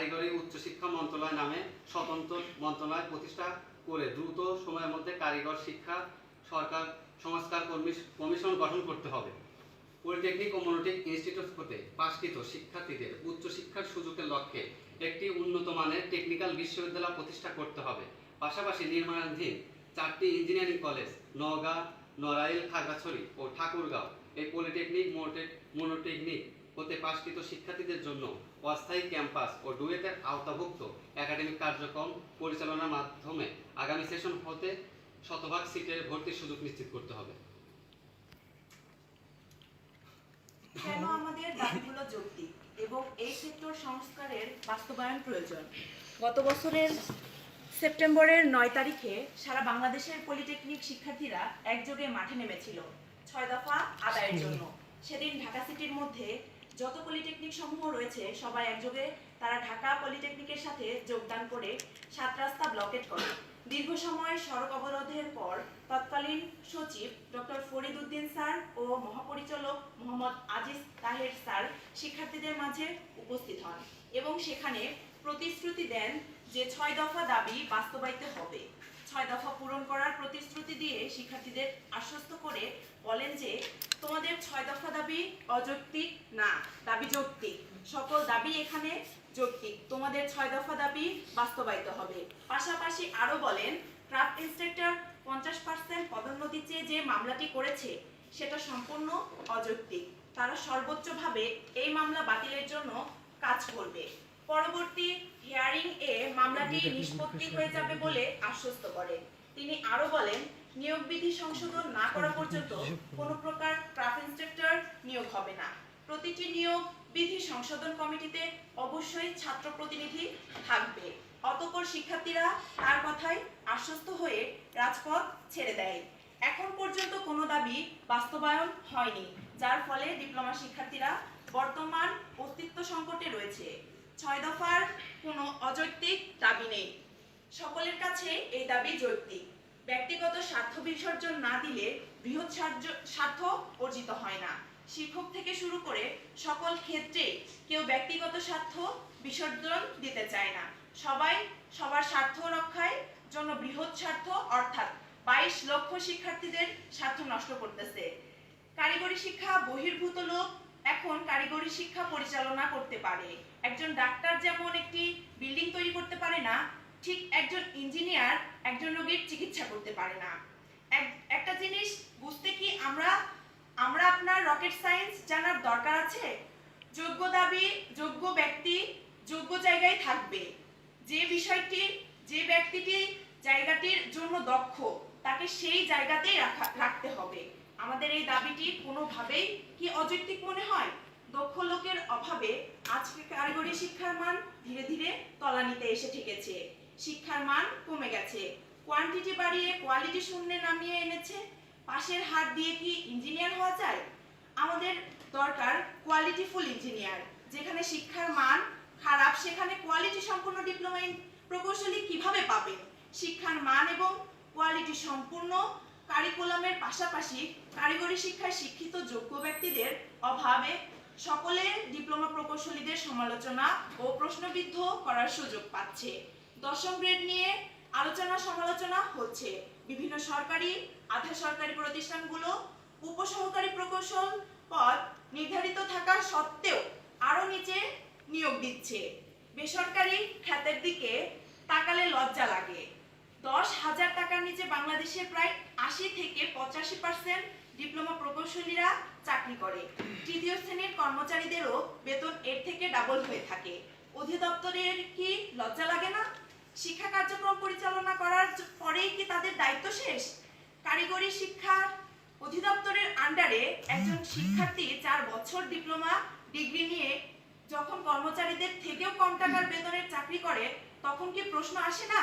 কারিগরি উচ্চশিক্ষা মন্ত্রণালয় নামে স্বতন্ত্র মন্ত্রণালয় প্রতিষ্ঠা করে দ্রুত সময়ের মধ্যে কারিগর শিক্ষা, সরকার, সংস্কার কমিশন গঠন করতে হবে। পলিটেকনিক ও মনোটেক ইনস্টিটিউট হতে পাশকৃত শিক্ষার্থীদের উচ্চশিক্ষার সুযোগের লক্ষ্যে একটি উন্নত মানের টেকনিক্যাল বিশ্ববিদ্যালয় প্রতিষ্ঠা করতে হবে। পাশাপাশি নির্মাণাধীন চারটি ইঞ্জিনিয়ারিং কলেজ নওগাঁ, নড়াইল, খাগড়াছড়ি ও ঠাকুরগাঁও এই পলিটেকনিক, মোনোটেক মনোটেকনিক হতে পাশকৃত শিক্ষার্থীদের জন্য অস্থায়ী ক্যাম্পাস ও ডুয়েটের আওতাভুক্ত একাডেমিক কার্যক্রম পরিচালনার মাধ্যমে আগামী সেশন হতে শতভাগ সিটের ভর্তির সুযোগ নিশ্চিত করতে হবে। কেন আমাদের দাবিগুলো এবং এই সেক্টর সংস্কারের বাস্তবায়ন প্রয়োজন? গত বছরের সেপ্টেম্বরের নয় তারিখে সারা বাংলাদেশের পলিটেকনিক শিক্ষার্থীরা একযোগে মাঠে নেমেছিল, ছয় দফা আদায়ের জন্য। সেদিন ঢাকা সিটির মধ্যে যত পলিটেকনিক সমূহ রয়েছে, সবাই একযোগে তারা ঢাকা পলিটেকনিকের সাথে যোগদান করে সাত রাস্তা ব্লকেট করে। দীর্ঘ সময় সড়ক অবরোধের পর তৎকালীন সচিব ডক্টর ফরিদ উদ্দিন স্যার ও মহাপরিচালক মোহাম্মদ আজিজ তাহের স্যার শিক্ষার্থীদের মাঝে উপস্থিত হন এবং সেখানে প্রতিশ্রুতি দেন যে ছয় দফা দাবি বাস্তবায়িত হবে। ছয় দফা পূরণ করার প্রতিশ্রুতি দিয়ে শিক্ষার্থীদের আশ্বস্ত করে বলেন যে, তোমাদের ছয় দফা দাবি অযৌক্তিক না, দাবি যৌক্তিক। সকল দাবি এখানে যৌক্তিক। তোমাদের ছয় দফা দাবি বাস্তবায়িত হবে। পাশাপাশি আরও বলেন, ক্রাফট ইন্সট্রাক্টর পঞ্চাশ পার্সেন্ট পদোন্নতি চেয়ে যে মামলাটি করেছে, সেটা সম্পূর্ণ অযৌক্তিক। তারা সর্বোচ্চভাবে এই মামলা বাতিলের জন্য কাজ করবে। পরবর্তী হিয়ারিং এ মামলাটি নিষ্পত্তি হয়ে যাবে বলে আশ্বস্ত করে। তিনি আরও বলেন নিয়োগ বিধি সংশোধন না করা পর্যন্ত কোনো প্রকার ক্রাফট ইন্সট্রাক্টর নিয়োগ হবে না। প্রতিটি নিয়োগ বিধি সংশোধন কমিটিতে অবশ্যই ছাত্র প্রতিনিধি থাকবে। অতঃপর শিক্ষার্থীরা তার কথায় আশ্বস্ত হয়ে রাজপথ ছেড়ে দেয়। এখন পর্যন্ত কোনো দাবি বাস্তবায়ন হয়নি যার ফলে ডিপ্লোমা শিক্ষার্থীরা বর্তমান অস্তিত্ব সংকটে রয়েছে। ছয় দফার কোনো অযৌক্তিক দাবি নেই। সকলের কাছে এই দাবি যৌক্তিক। ব্যক্তিগত স্বার্থ বিসর্জন না দিলে বৃহৎ স্বার্থ অর্জিত হয় না। শিক্ষক থেকে শুরু করে সকল ক্ষেত্রে কেউ ব্যক্তিগত স্বার্থ বিসর্জন দিতে চায় না। সবাই সবার স্বার্থ রক্ষায় জন্য বৃহৎ স্বার্থ, অর্থাৎ বাইশ লক্ষ শিক্ষার্থীদের স্বার্থ নষ্ট করতেছে। কারিগরি শিক্ষা বহির্ভূত লোক এখন কারিগরি শিক্ষা পরিচালনা করতে পারে। একজন ডাক্তার যেমন একটি বিল্ডিং তৈরি করতে পারে না, ঠিক একজন ইঞ্জিনিয়ার একজন রোগীর চিকিৎসা করতে পারে না। এক- একটা জিনিস বুঝতে কি আমরা আমরা আপনার রকেট সায়েন্স জানার দরকার আছে? যোগ্য দাবি, যোগ্য ব্যক্তি যোগ্য জায়গায় থাকবে। যে বিষয়টি, যে ব্যক্তিটি জায়গাটির জন্য দক্ষ, তাকে সেই জায়গাতেই রাখা, রাখতে হবে। আমাদের এই দাবিটি কোনোভাবেই কি অযৌক্তিক মনে হয়? দক্ষ লোকের অভাবে আজকে কারিগরি শিক্ষার মান ধীরে ধীরে তলানিতে এসে ঠেকেছে। শিক্ষার মান কমে গেছে। কোয়ান্টিটি বাড়িয়ে কোয়ালিটি শূন্যে নামিয়ে এনেছে। পাশের হাত দিয়ে কি ইঞ্জিনিয়ার হওয়া যায়? আমাদের দরকার কোয়ালিটিফুল ইঞ্জিনিয়ার যেখানে শিক্ষার মান খারাপ, সেখানে কোয়ালিটি সম্পূর্ণ ডিপ্লোমা প্রকৌশলী কীভাবে পাবে? শিক্ষার মান এবং কোয়ালিটি সম্পূর্ণ কারিকুলামের পাশাপাশি কারিগরি শিক্ষায় শিক্ষিত যোগ্য ব্যক্তিদের অভাবে সকলে ডিপ্লোমা প্রকৌশলীদের সমালোচনা ও প্রশ্নবিদ্ধ করার সুযোগ পাচ্ছে। দশম গ্রেড নিয়ে আলোচনা সমালোচনা হচ্ছে। বিভিন্ন সরকারি, আধা সরকারি প্রতিষ্ঠানগুলো উপসহকারী প্রকৌশল পদ নির্ধারিত থাকা সত্ত্বেও আরও নিচে নিয়োগ দিচ্ছে। বেসরকারি খাতের দিকে তাকালে লজ্জা লাগে। দশ হাজার টাকার নিচে বাংলাদেশের প্রায় আশি থেকে পঁচাশি পার্সেন্ট ডিপ্লোমা প্রকৌশলীরা চাকরি করে। তৃতীয় শ্রেণির কর্মচারীদেরও বেতন এর থেকে ডাবল হয়ে থাকে। অধিদপ্তরের কি লজ্জা লাগে না? শিক্ষা কার্যক্রম পরিচালনা করার পরেই কি তাদের দায়িত্ব শেষ? কারিগরি শিক্ষার অধিদপ্তরের আন্ডারে একজন শিক্ষার্থী চার বছর ডিপ্লোমা ডিগ্রি নিয়ে যখন কর্মচারীদের থেকেও কম টাকার বেতনের চাকরি করে, তখন কি প্রশ্ন আসে না?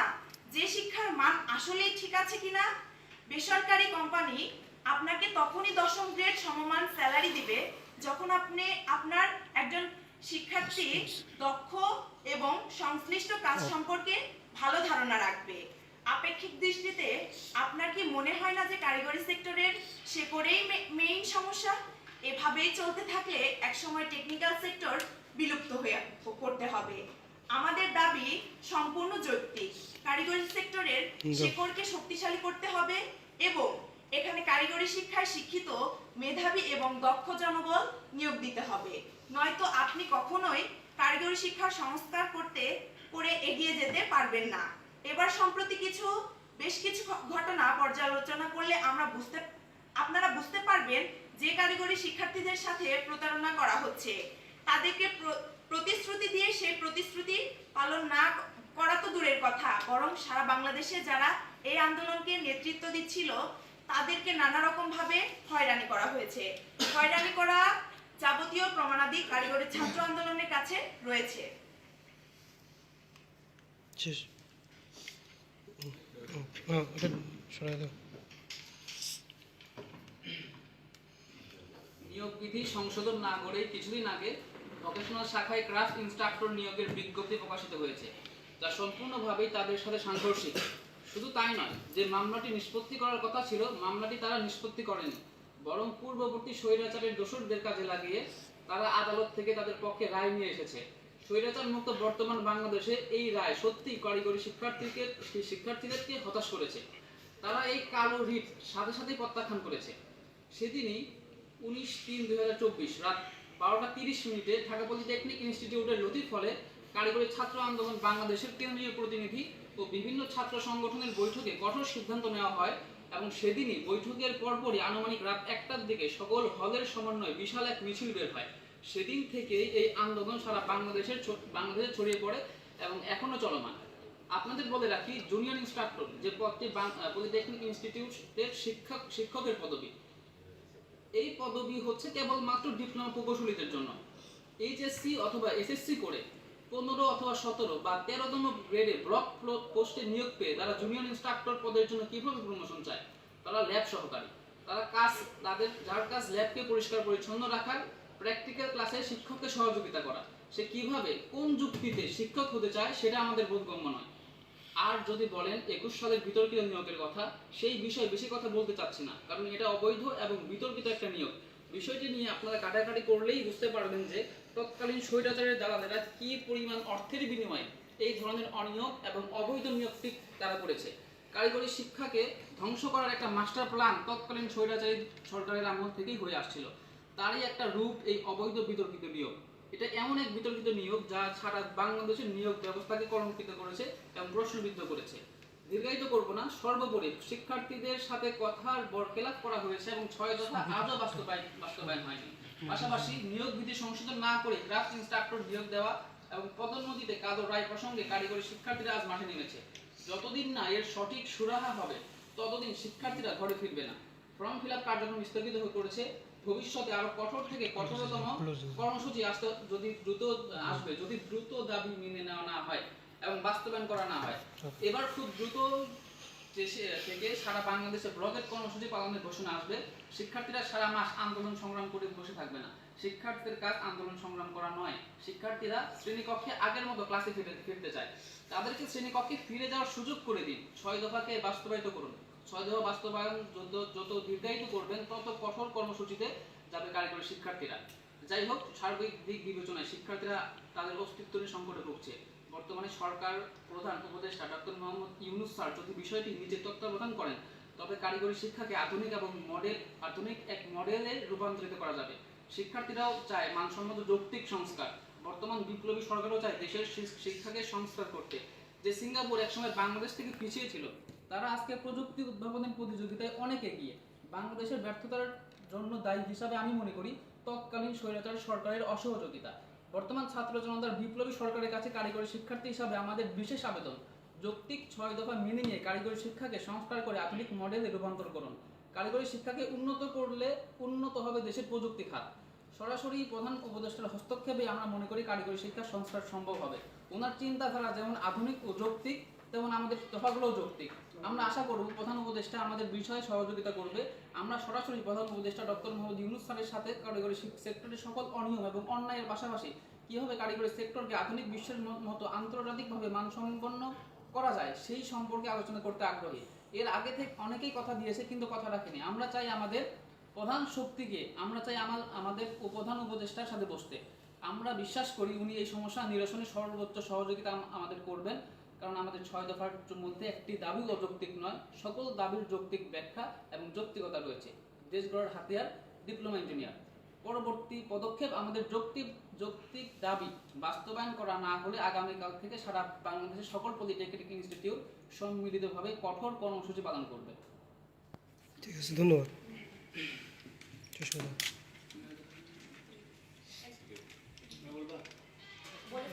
যে শিক্ষার মান আসলেই ঠিক আছে কিনা? বেসরকারি কোম্পানি আপনাকে তখনই দশম গ্রেড সমমান স্যালারি দিবে যখন আপনি আপনার একজন শিক্ষার্থী দক্ষ এবং সংশ্লিষ্ট কাজ সম্পর্কে ভালো ধারণা রাখবে। আপেক্ষিক দৃষ্টিতে আপনার কি মনে হয় না যে কারিগরি সেক্টরের সে করেই মেইন সমস্যা? এভাবেই চলতে থাকলে একসময় টেকনিক্যাল সেক্টর বিলুপ্ত হয়ে করতে হবে। আমাদের দাবি সম্পূর্ণ যৌক্তিক। কারিগরি সেক্টরের শেকড়কে শক্তিশালী করতে হবে এবং এখানে কারিগরি শিক্ষায় শিক্ষিত মেধাবী এবং দক্ষ জনবল নিয়োগ দিতে হবে। নয়তো আপনি কখনোই কারিগরি শিক্ষার সংস্কার করতে করে এগিয়ে যেতে পারবেন না। এবার সম্প্রতি কিছু বেশ কিছু ঘটনা পর্যালোচনা করলে আমরা বুঝতে আপনারা বুঝতে পারবেন যে কারিগরি শিক্ষার্থীদের সাথে প্রতারণা করা হচ্ছে। তাদেরকে প্রতিশ্রুতি দিয়ে সেই প্রতিশ্রুতি পালন না করা তো দূরের কথা বরং সারা বাংলাদেশে যারা এই আন্দোলনকে নেতৃত্ব দিচ্ছিল তাদেরকে নানা রকম ভাবে হয়রানি করা হয়েছে। হয়রানি করা যাবতীয় প্রমাণাদি কারিগরি ছাত্র আন্দোলনের কাছে রয়েছে। নিয়োগ বিধি সংশোধন না করে কিছুদিন আগে ভোকেশনাল শাখায় ক্রাফট ইনস্ট্রাক্টর নিয়োগের বিজ্ঞপ্তি প্রকাশিত হয়েছে, যা সম্পূর্ণভাবেই তাদের সাথে সাংঘর্ষিক। শুধু তাই নয়, যে মামলাটি নিষ্পত্তি করার কথা ছিল, মামলাটি তারা নিষ্পত্তি করেনি। বরং পূর্ববর্তী স্বৈরাচারের দোষরদের কাজে লাগিয়ে তারা আদালত থেকে তাদের পক্ষে রায় নিয়ে এসেছে। স্বৈরাচার মুক্ত বর্তমান বাংলাদেশে এই রায় সত্যি কারিগরি শিক্ষার্থীকে শিক্ষার্থীদেরকে হতাশ করেছে। তারা এই কালো রিট সাথে সাথেই প্রত্যাখ্যান করেছে। সেদিনই উনিশ তিন চব্বিশ রাত বারোটা তিরিশ মিনিটে ঢাকা পলিটেকনিক ইনস্টিটিউটের নথির ফলে কারিগরি ছাত্র আন্দোলন বাংলাদেশের কেন্দ্রীয় প্রতিনিধি ও বিভিন্ন ছাত্র সংগঠনের বৈঠকে কঠোর সিদ্ধান্ত নেওয়া হয় এবং সেদিনই বৈঠকের পরপরই আনুমানিক রাত একটার দিকে সকল হলের সমন্বয়ে বিশাল এক মিছিল বের হয়। সেদিন থেকেই এই আন্দোলন সারা বাংলাদেশের বাংলাদেশে ছড়িয়ে পড়ে এবং এখনও চলমান। আপনাদের বলে রাখি জুনিয়র ইনস্ট্রাক্টর যে পদটি পলিটেকনিক ইনস্টিটিউটের শিক্ষক শিক্ষকের পদবি এই পদবি হচ্ছে কেবলমাত্র ডিপ্লোমা প্রকৌশলীদের জন্য। এইচএসসি অথবা এসএসসি করে পনেরো অথবা সতেরো বা তেরোতম গ্রেডে ব্লক পোস্টে নিয়োগ পেয়ে তারা জুনিয়র ইনস্ট্রাক্টর পদের জন্য কীভাবে প্রমোশন চায়? তারা ল্যাব সহকারী। তারা কাজ, তাদের, যার কাজ ল্যাবকে পরিষ্কার পরিচ্ছন্ন রাখার প্র্যাকটিক্যাল ক্লাসে শিক্ষককে সহযোগিতা করা। সে কীভাবে, কোন যুক্তিতে শিক্ষক হতে চায় সেটা আমাদের বোধগম্য নয়। আর যদি বলেন একুশ সালের বিতর্কিত নিয়োগের কথা, সেই বিষয়ে বেশি কথা বলতে চাচ্ছি না, কারণ এটা অবৈধ এবং বিতর্কিত একটা নিয়োগ বিষয়টি নিয়ে আপনারা কাটাকাটি করলেই বুঝতে পারবেন যে তৎকালীন স্বৈরাচারের দালালেরা কি পরিমাণ অর্থের বিনিময়ে এই ধরনের অনিয়োগ এবং অবৈধ নিয়োগটি তারা করেছে। কারিগরি শিক্ষাকে ধ্বংস করার একটা মাস্টার প্ল্যান তৎকালীন স্বৈরাচারী সরকারের আমল থেকেই হয়ে আসছিল। তারই একটা রূপ এই অবৈধ বিতর্কিত নিয়োগ এটা এমন এক বিতর্কিত নিয়োগ যা সারা বাংলাদেশের নিয়োগ ব্যবস্থাকে কলঙ্কিত করেছে এবং প্রশ্নবিদ্ধ করেছে। দীর্ঘায়িত করব না সর্বোপরি শিক্ষার্থীদের সাথে কথার বরখেলাপ করা হয়েছে এবং ছয় দফা আজও বাস্তবায়ন বাস্তবায়ন হয়নি। পাশাপাশি নিয়োগ বিধি সংশোধন না করে ক্রাফট ইনস্ট্রাক্টর নিয়োগ দেওয়া এবং পদোন্নতিতে কাদর রায় প্রসঙ্গে কারিগরি শিক্ষার্থীরা আজ মাঠে নেমেছে। যতদিন না এর সঠিক সুরাহা হবে ততদিন শিক্ষার্থীরা ঘরে ফিরবে না। ফর্ম ফিল আপ কার্যক্রম স্থগিত হয়ে পড়েছে। ভবিষ্যতে আরও কঠোর থেকে কঠোরতম কর্মসূচি আসতে যদি দ্রুত আসবে যদি দ্রুত দাবি মেনে নেওয়া না হয় এবং বাস্তবায়ন করা না হয় এবার খুব দ্রুত থেকে সারা বাংলাদেশে ব্লকের কর্মসূচি পালনের ঘোষণা আসবে। শিক্ষার্থীরা সারা মাস আন্দোলন সংগ্রাম করে বসে থাকবে না। শিক্ষার্থীদের কাজ আন্দোলন সংগ্রাম করা নয়। শিক্ষার্থীরা শ্রেণীকক্ষে আগের মতো ক্লাসে ফিরে ফিরতে চায়। তাদেরকে শ্রেণীকক্ষে ফিরে যাওয়ার সুযোগ করে দিন। ছয় দফাকে বাস্তবায়িত করুন। দফা বাস্তবায়ন যত যত দীর্ঘায়িত করবেন, তত কঠোর কর্মসূচিতে যাবে কারিগরি শিক্ষার্থীরা। যাই হোক, সার্বিক দিক বিবেচনায় শিক্ষার্থীরা তাদের অস্তিত্ব নিয়ে সংকটে ভুগছে। বর্তমানে সরকার প্রধান উপদেষ্টা ডক্টর মোহাম্মদ ইউনুস স্যার যদি বিষয়টি নিজে তত্ত্বাবধান করেন, তবে কারিগরি শিক্ষাকে আধুনিক এবং মডেল, আধুনিক এক মডেলে রূপান্তরিত করা যাবে। শিক্ষার্থীরাও চায় মানসম্মত যৌক্তিক সংস্কার। বর্তমান বিপ্লবী সরকারও চায় দেশের শিক্ষাকে সংস্কার করতে। যে সিঙ্গাপুর একসময় বাংলাদেশ থেকে পিছিয়ে ছিল তারা আজকে প্রযুক্তি উদ্ভাবনের প্রতিযোগিতায় অনেক এগিয়ে। বাংলাদেশের ব্যর্থতার জন্য দায়ী হিসাবে আমি মনে করি তৎকালীন স্বৈরাচার সরকারের অসহযোগিতা। বর্তমান ছাত্র জনতার বিপ্লবী সরকারের কাছে কারিগরি শিক্ষার্থী হিসাবে আমাদের বিশেষ আবেদন। যৌক্তিক ছয় দফা মেনে নিয়ে কারিগরি শিক্ষাকে সংস্কার করে আধুনিক মডেলে রূপান্তর করুন। কারিগরি শিক্ষাকে উন্নত করলে উন্নত হবে দেশের প্রযুক্তি খাত। সরাসরি প্রধান উপদেষ্টার হস্তক্ষেপে আমরা মনে করি কারিগরি শিক্ষার সংস্কার সম্ভব হবে। ওনার চিন্তাধারা যেমন আধুনিক ও যৌক্তিক তেমন আমাদের দফাগুলোও যৌক্তিক। আমরা আশা করব প্রধান উপদেষ্টা আমাদের বিষয়ে সহযোগিতা করবে। আমরা সরাসরি প্রধান উপদেষ্টা ডক্টর মোহাম্মদ ইউনুস স্যারের সাথে কারিগরি সেক্টরের সকল অনিয়ম এবং অন্যায়ের পাশাপাশি কীভাবে কারিগরি সেক্টরকে আধুনিক বিশ্বের মতো আন্তর্জাতিকভাবে মানসম্পন্ন করা যায় সেই সম্পর্কে আলোচনা করতে আগ্রহী। এর আগে থেকে অনেকেই কথা দিয়েছে কিন্তু কথা রাখেনি। আমরা চাই আমাদের প্রধান শক্তিকে, আমরা চাই আমার আমাদের প্রধান উপদেষ্টার সাথে বসতে। আমরা বিশ্বাস করি উনি এই সমস্যা নিরসনে সর্বোচ্চ সহযোগিতা আমাদের করবেন। কারণ আমাদের ছয় দফার মধ্যে একটি দাবি অযৌক্তিক নয় সকল দাবির যৌক্তিক ব্যাখ্যা এবং যৌক্তিকতা রয়েছে। দেশ গড়ার হাতিয়ার ডিপ্লোমা ইঞ্জিনিয়ার। পরবর্তী পদক্ষেপ আমাদের যৌক্তিক যৌক্তিক দাবি বাস্তবায়ন করা না হলে আগামীকাল থেকে সারা বাংলাদেশের সকল পলিটেকনিক ইনস্টিটিউট সম্মিলিতভাবে কঠোর কর্মসূচি পালন করবে। ঠিক আছে ধন্যবাদ। বলে